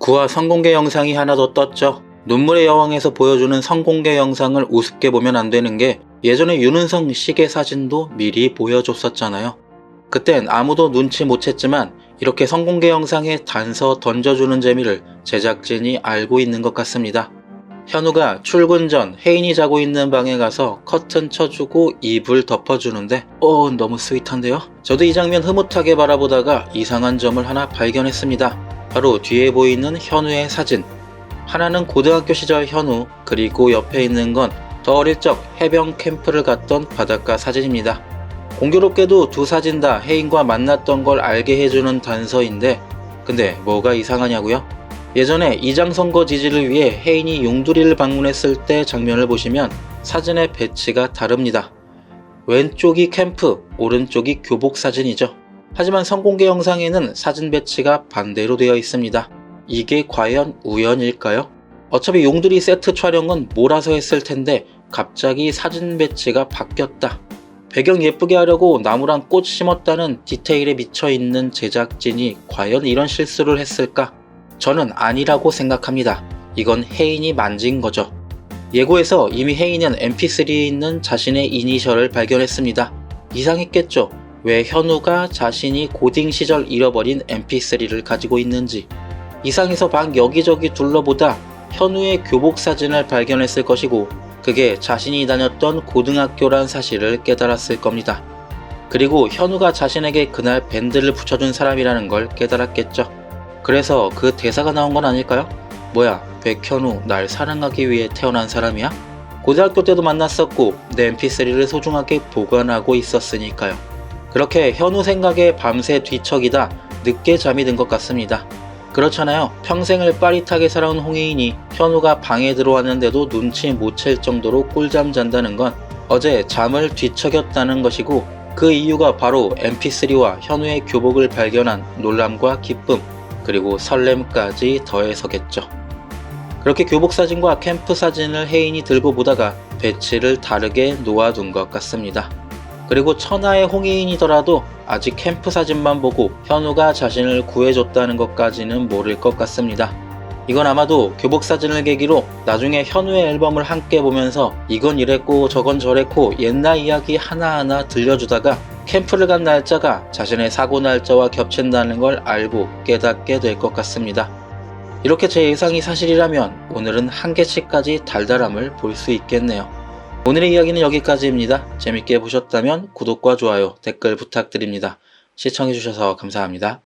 구화 성공개 영상이 하나 더 떴죠. 눈물의 여왕에서 보여주는 성공개 영상을 우습게 보면 안 되는 게 예전에 윤은성 시계 사진도 미리 보여줬었잖아요. 그땐 아무도 눈치 못 챘지만 이렇게 성공개 영상에 단서 던져주는 재미를 제작진이 알고 있는 것 같습니다. 현우가 출근 전 혜인이 자고 있는 방에 가서 커튼 쳐주고 이불 덮어주는데 어 너무 스윗한데요? 저도 이 장면 흐뭇하게 바라보다가 이상한 점을 하나 발견했습니다. 바로 뒤에 보이는 현우의 사진. 하나는 고등학교 시절 현우 그리고 옆에 있는 건 더 어릴 적 해병 캠프를 갔던 바닷가 사진입니다. 공교롭게도 두 사진 다 혜인과 만났던 걸 알게 해주는 단서인데 근데 뭐가 이상하냐고요? 예전에 이장 선거 지지를 위해 혜인이 용두리를 방문했을 때 장면을 보시면 사진의 배치가 다릅니다. 왼쪽이 캠프, 오른쪽이 교복 사진이죠. 하지만 성공개 영상에는 사진 배치가 반대로 되어 있습니다. 이게 과연 우연일까요? 어차피 용두리 세트 촬영은 몰아서 했을 텐데 갑자기 사진 배치가 바뀌었다. 배경 예쁘게 하려고 나무랑 꽃 심었다는 디테일에 미쳐 있는 제작진이 과연 이런 실수를 했을까? 저는 아니라고 생각합니다. 이건 혜인이 만진 거죠. 예고에서 이미 혜인은 mp3에 있는 자신의 이니셜을 발견했습니다. 이상했겠죠? 왜 현우가 자신이 고딩 시절 잃어버린 mp3를 가지고 있는지. 이상해서 방 여기저기 둘러보다 현우의 교복 사진을 발견했을 것이고 그게 자신이 다녔던 고등학교란 사실을 깨달았을 겁니다. 그리고 현우가 자신에게 그날 밴드를 붙여준 사람이라는 걸 깨달았겠죠. 그래서 그 대사가 나온 건 아닐까요? 뭐야, 백현우 날 사랑하기 위해 태어난 사람이야? 고등학교 때도 만났었고 내 mp3를 소중하게 보관하고 있었으니까요. 그렇게 현우 생각에 밤새 뒤척이다 늦게 잠이 든 것 같습니다. 그렇잖아요. 평생을 빠릿하게 살아온 홍혜인이 현우가 방에 들어왔는데도 눈치 못 챌 정도로 꿀잠 잔다는 건 어제 잠을 뒤척였다는 것이고 그 이유가 바로 mp3와 현우의 교복을 발견한 놀람과 기쁨 그리고 설렘까지 더해서겠죠. 그렇게 교복 사진과 캠프 사진을 혜인이 들고 보다가 배치를 다르게 놓아둔 것 같습니다. 그리고 천하의 홍혜인이더라도 아직 캠프 사진만 보고 현우가 자신을 구해줬다는 것까지는 모를 것 같습니다. 이건 아마도 교복 사진을 계기로 나중에 현우의 앨범을 함께 보면서 이건 이랬고 저건 저랬고 옛날 이야기 하나하나 들려주다가 캠프를 간 날짜가 자신의 사고 날짜와 겹친다는 걸 알고 깨닫게 될 것 같습니다. 이렇게 제 예상이 사실이라면 오늘은 한 개씩까지 달달함을 볼 수 있겠네요. 오늘의 이야기는 여기까지입니다. 재밌게 보셨다면 구독과 좋아요, 댓글 부탁드립니다. 시청해주셔서 감사합니다.